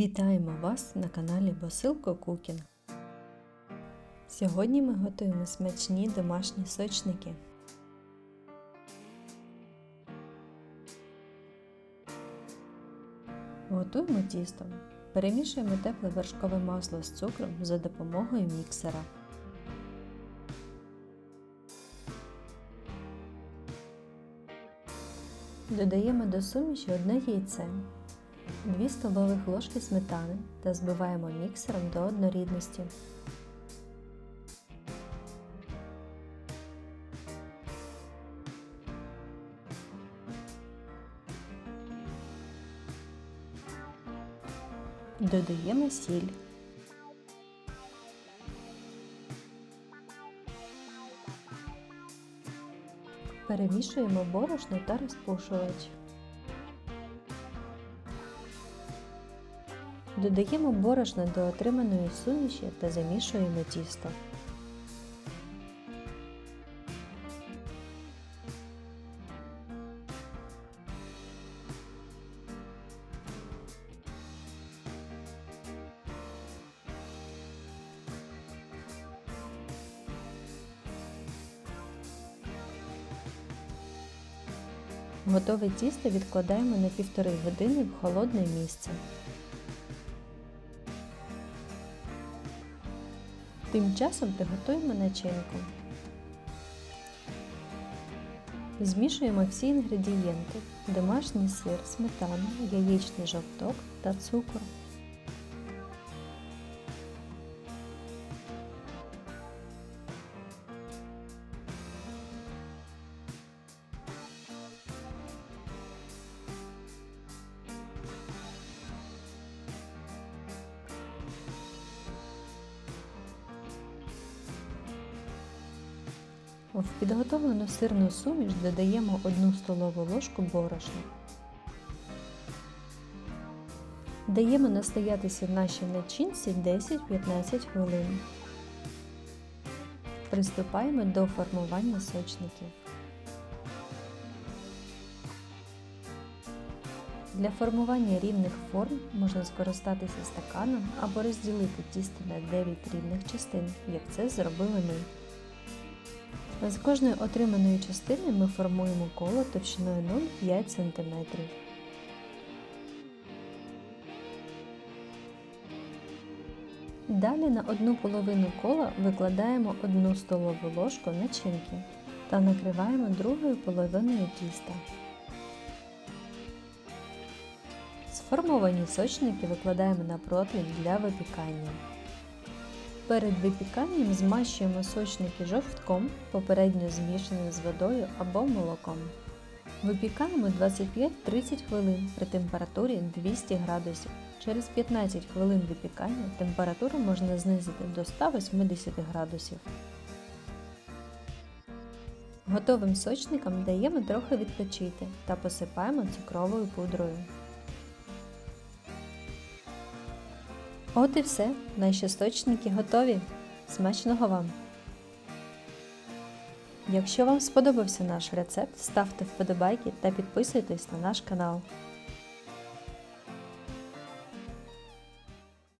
Вітаємо вас на каналі Босилко Кукінг. Сьогодні ми готуємо смачні домашні сочники. Готуємо тісто. Перемішуємо тепле вершкове масло з цукром за допомогою міксера. Додаємо до суміші одне яйце, 2 столових ложки сметани та збиваємо міксером до однорідності. Додаємо сіль. Перемішуємо борошно та розпушувач. Додаємо борошно до отриманої суміші та замішуємо тісто. Готове тісто відкладаємо на півтори години в холодне місце. Тим часом приготуємо начинку. Змішуємо всі інгредієнти, домашній сир, сметану, яєчний жовток та цукор. В підготовлену сирну суміш додаємо 1 столову ложку борошна. Даємо настоятися в нашій начинці 10-15 хвилин. Приступаємо до формування сочників. Для формування рівних форм можна скористатися стаканом або розділити тісто на 9 рівних частин, як це зробили ми. З кожної отриманої частини ми формуємо коло товщиною 0,5 см. Далі на одну половину кола викладаємо 1 столову ложку начинки та накриваємо другою половиною тіста. Сформовані сочники викладаємо на противень для випікання. Перед випіканням змащуємо сочники жовтком, попередньо змішаним з водою або молоком. Випікаємо 25-30 хвилин при температурі 200 градусів. Через 15 хвилин випікання температуру можна знизити до 180 градусів. Готовим сочникам даємо трохи відпочити та посипаємо цукровою пудрою. От і все, наші сточники готові. Смачного вам! Якщо вам сподобався наш рецепт, ставте вподобайки та підписуйтесь на наш канал.